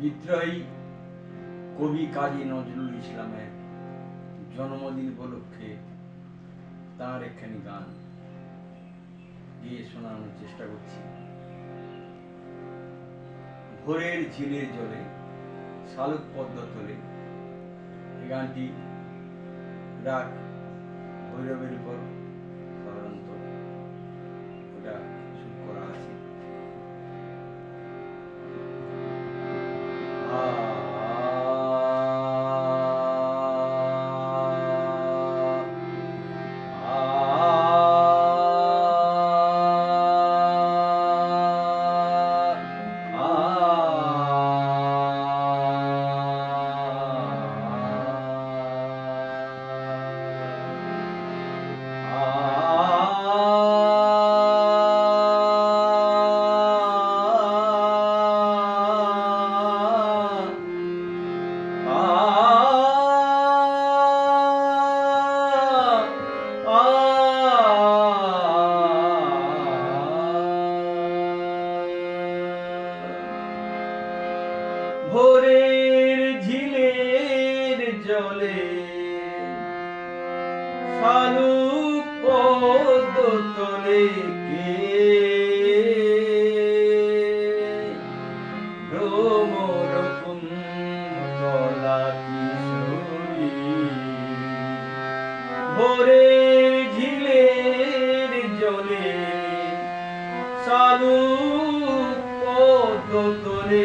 বিদ্রোহী কবি কাজী নজরুল ইসলামের জন্মদিন উপলক্ষে তার একখানি গান গিয়ে শোনানোর চেষ্টা করছি। ভোরের ঝিলের জলে, শালুক পদ্ম তোলে, এই গানটি রাগ ভৈরবের উপর সাধারণত ওটা জলে শালুক পদ্ম তোলে কে? ভ্রমর কুন্তলা কিশোরী ভোরের ঝিলের জলে শালুক পদ্ম তোলে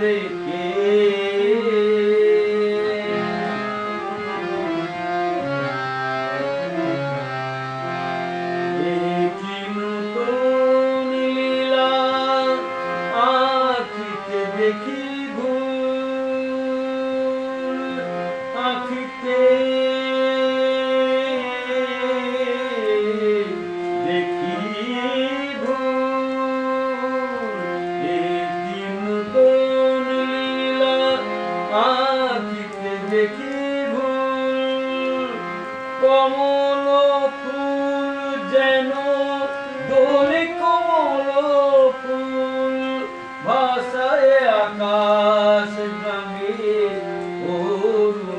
তোলে কমল ফুল যেন দোলে কমল ফুল ভাষায় আকাশ গাঙ্গে অরুণ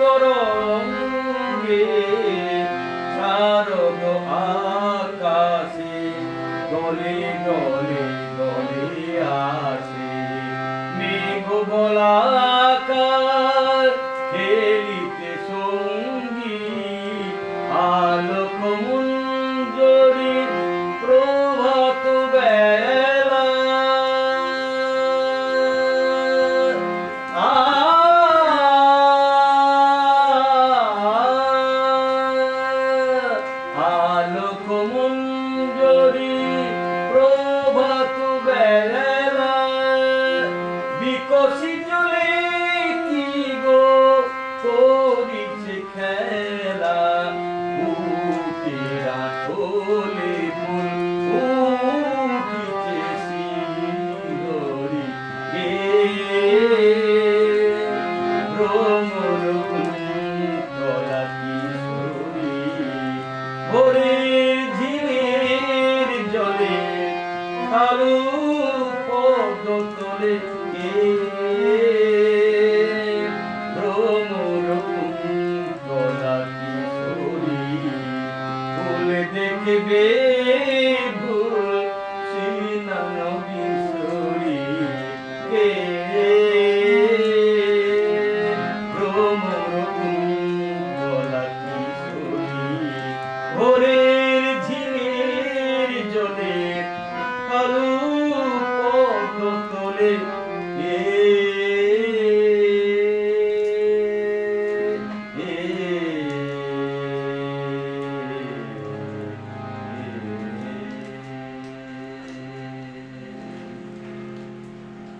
তরঙ্গে শারদ আকাশে দলে দলে দলে আসে। মেঘ বলাকার আলোক মঞ্জরি প্রভাত বেলা বিকশিত কি গো করিছে খেলা দেখবে ভুল সিনা নবী সরি। কে রোম রকুম গলা কিশোরী। ওরে